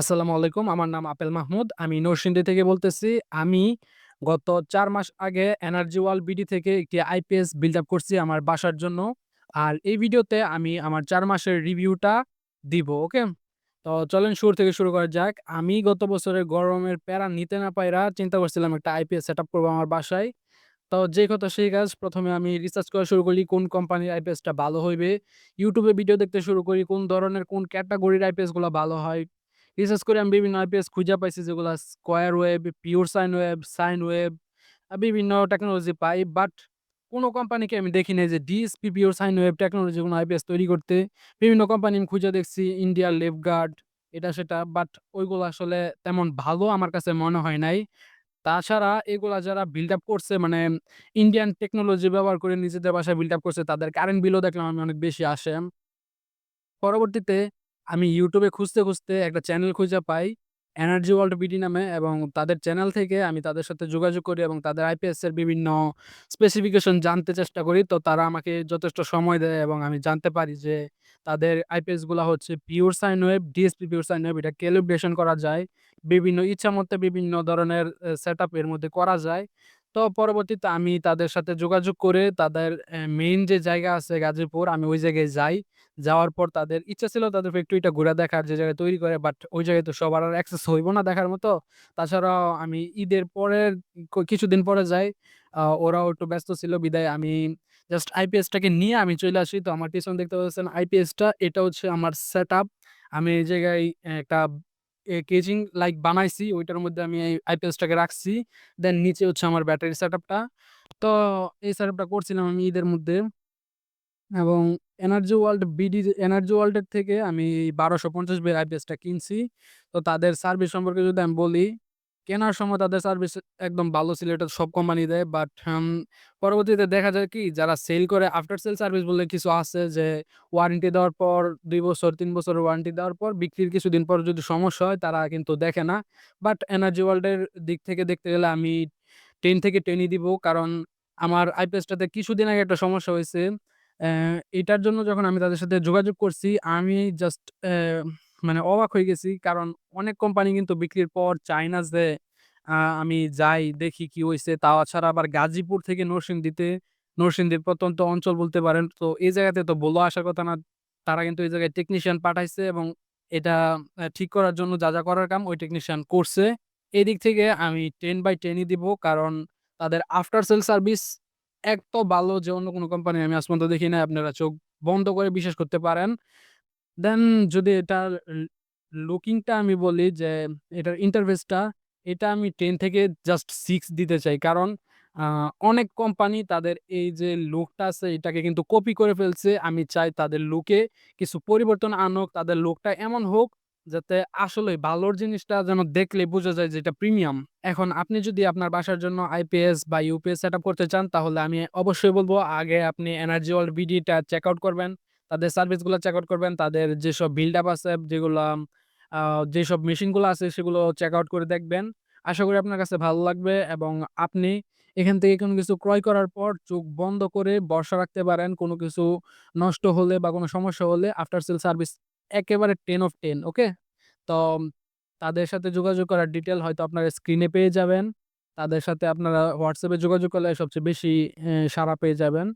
আসসালামু আলাইকুম। আমার নাম আপেল মাহমুদ। আমি নরসিংদী থেকে বলতেছি। আমি গত চার মাস আগে এনার্জি ওয়ার্ল্ড বিডি থেকে একটি আইপিএস বিল্ড আপ করছি আমার বাসার জন্য। আর এই ভিডিওতে আমি আমার চার মাসের রিভিউটা দিব। ওকে? তো চলেন শুরু থেকে শুরু করা যাক। আমি গত বছরের গরমের প্যারা নিতে না পাইরা চিন্তা করছিলাম একটা আইপিএস সেট আপ করব আমার বাসায়। তো যেই কথা সেই কাজ। প্রথমে আমি রিসার্চ করা শুরু করি কোন কোম্পানির আইপিএসটা ভালো হইবে। ইউটিউবে ভিডিও দেখতে শুরু করি কোন ধরনের কোন ক্যাটাগরির আইপিএসগুলো ভালো হয়। রিসার্চ করে আমি বিভিন্ন আইপিএস খুঁজে পাইছি যেগুলা square wave, pure sine wave, sine wave আ বিভিন্ন টেকনোলজি পাই। বাট কোন কোম্পানিকে আমি দেখি নাই যে DSP pure sine wave technology কোনো আইপিএস তৈরি করতে। বিভিন্ন কোম্পানি আমি খুঁজে দেখছি ইন্ডিয়ার লেফগার্ড এটা সেটা। বাট ওইগুলো আসলে তেমন ভালো আমার কাছে মনে হয় নাই। তাছাড়া এগুলা যারা বিল্ড আপ করছে মানে ইন্ডিয়ান টেকনোলজি ব্যবহার করে নিজেদের বাসায় বিল্ড আপ করছে তাদের কারেন্ট বিলও দেখলাম আমি অনেক বেশি আসে। পরবর্তীতে আমি ইউটিউবে খুঁজতে, খুঁজতে একটা চ্যানেল খুঁজে পাই এনার্জি ওয়ার্ল্ড বিডি নামে এবং তাদের চ্যানেল থেকে আমি তাদের সাথে যোগাযোগ করি এবং তাদের আইপিএস এর বিভিন্ন স্পেসিফিকেশন জানতে চেষ্টা করি। তো তারা আমাকে যথেষ্ট সময় দেয় এবং আমি জানতে পারি যে তাদের আইপিএসগুলা হচ্ছে pure sine wave, DSP pure sine wave এটা ক্যালিব্রেশন করা যায়। বিভিন্ন ইচ্ছামতে বিভিন্ন ধরনের সেটআপ এর মধ্যে করা যায়। তো পরবর্তীতে আমি তাদের সাথে যোগাযোগ করে তাদের মেইন যে জায়গা আছে গাজীপুর আমি ওই জায়গায় যাই। যাওয়ার পর তাদের ইচ্ছা ছিল তাদের ফ্যাক্টরিটা ঘুরে দেখার যে জায়গায় তৈরি করে। বাট ওই জায়গায় তো সবার আর অ্যাক্সেস হইব না দেখার মতো। তাছাড়াও আমি ঈদের পরের কিছুদিন পরে যাই। ওরাও একটু ব্যস্ত ছিল, বিদায় আমি জাস্ট আইপিএসটাকে নিয়ে আমি চলে আসি। তো আমার পিছনে দেখতে পাচ্ছেন আইপিএসটা এটা হচ্ছে আমার সেটআপ। আমি এই জায়গায় একটা কেজিং লাইক বানাইছি। ওইটার মধ্যে আমি আইপিএসটাকে রাখছি। দেন নিচে হচ্ছে আমার ব্যাটারি সেটআপটা। তো এই সেটআপটা করছিলাম আমি ঈদের মধ্যে। এবং এনার্জি ওয়ার্ল্ড বিডি এনার্জি ওয়ার্ল্ডের থেকে আমি ১২৫০ এর আইপিএসটা কিনছি। তো তাদের সার্ভিস সম্পর্কে যদি আমি বলি, কেনার সময় তাদের সার্ভিস একদম ভালো ছিল। এটা সব কোম্পানি দেয়। বাট পরবর্তীতে দেখা যায় কি যারা সেল করে আফটার সেল সার্ভিস বলে কিছু আছে যে ওয়ারেন্টি দেওয়ার পর দুই বছর তিন বছরের ওয়ারেন্টি দেওয়ার পর বিক্রির কিছুদিন পর যদি সমস্যা হয় তারা কিন্তু দেখে না। বাট এনার্জি ওয়ার্ল্ডের দিক থেকে দেখতে গেলে আমি টেন থেকে 10 ই দিব। কারণ আমার আইপিএসটাতে কিছুদিন আগে একটা সমস্যা হইছে। এটার জন্য যখন আমি তাদের সাথে যোগাযোগ করছি আমি জাস্ট মানে অবাক হয়ে গেছি। কারণ অনেক কোম্পানি কিন্তু বিক্রির পর চায় না যে আমি যাই দেখি কি হইছে। তাছাড়া আবার গাজীপুর থেকে নরসিংদীতে, নরসিংদীর প্রত্যন্ত অঞ্চল বলতে পারেন। তো এই জায়গাতে তো বলে আসার কথা না। তারা কিন্তু এই জায়গায় টেকনিশিয়ান পাঠাইছে এবং এটা ঠিক করার জন্য যা, যা করার কাম ওই টেকনিশিয়ান করছে। এদিক থেকে আমি 10/10 ই দিব। কারণ তাদের আফটার সেল সার্ভিস এত ভালো যে অন্য কোনো কোম্পানি আমি আজ পর্যন্ত দেখি নাই। আপনারা চোখ বন্ধ করে বিশ্বাস করতে পারেন। দেন যদি এটার ল লুকিংটা আমি বলি যে, এটার ইন্টারফেসটা এটা আমি টেন থেকে জাস্ট সিক্স দিতে চাই। কারণ অনেক কোম্পানি তাদের এই যে লুকটা আছে, এটাকে কিন্তু কপি করে ফেলছে। আমি চাই তাদের লুকে কিছু পরিবর্তন আনুক। তাদের লুকটা এমন হোক যাতে আসলে ভালোর জিনিসটা যেন দেখলে বোঝা যায় যে এটা প্রিমিয়াম। এখন আপনি যদি আপনার বাসার জন্য আইপিএস বা ইউপিএস সেটআপ করতে চান, তাহলে আমি অবশ্যই বলব, আগে আপনি এনার্জি ওয়ার্ল্ড বিডিটা চেক আউট করবেন। তাদের সার্ভিসগুলো চেক আউট করবেন। তাদের যেসব বিল্ড আপ আছে, যেগুলা যেসব মেশিনগুলো আছে, সেগুলো চেক আউট করে দেখবেন। আশা করি আপনার কাছে ভালো লাগবে এবং আপনি এখান থেকে কোনো কিছু ক্রয় করার পর চোখ বন্ধ করে বর্ষা রাখতে পারেন। কোনো কিছু নষ্ট হলে বা কোনো সমস্যা হলে আফটার সেল সার্ভিস একেবারে টেন অফ টেন ওকে? তো তাদের সাথে যোগাযোগ করার ডিটেল হয়তো আপনারা স্ক্রিনে পেয়ে যাবেন। তাদের সাথে আপনারা হোয়াটসঅ্যাপে যোগাযোগ করলে সবচেয়ে বেশি সাড়া পেয়ে যাবেন।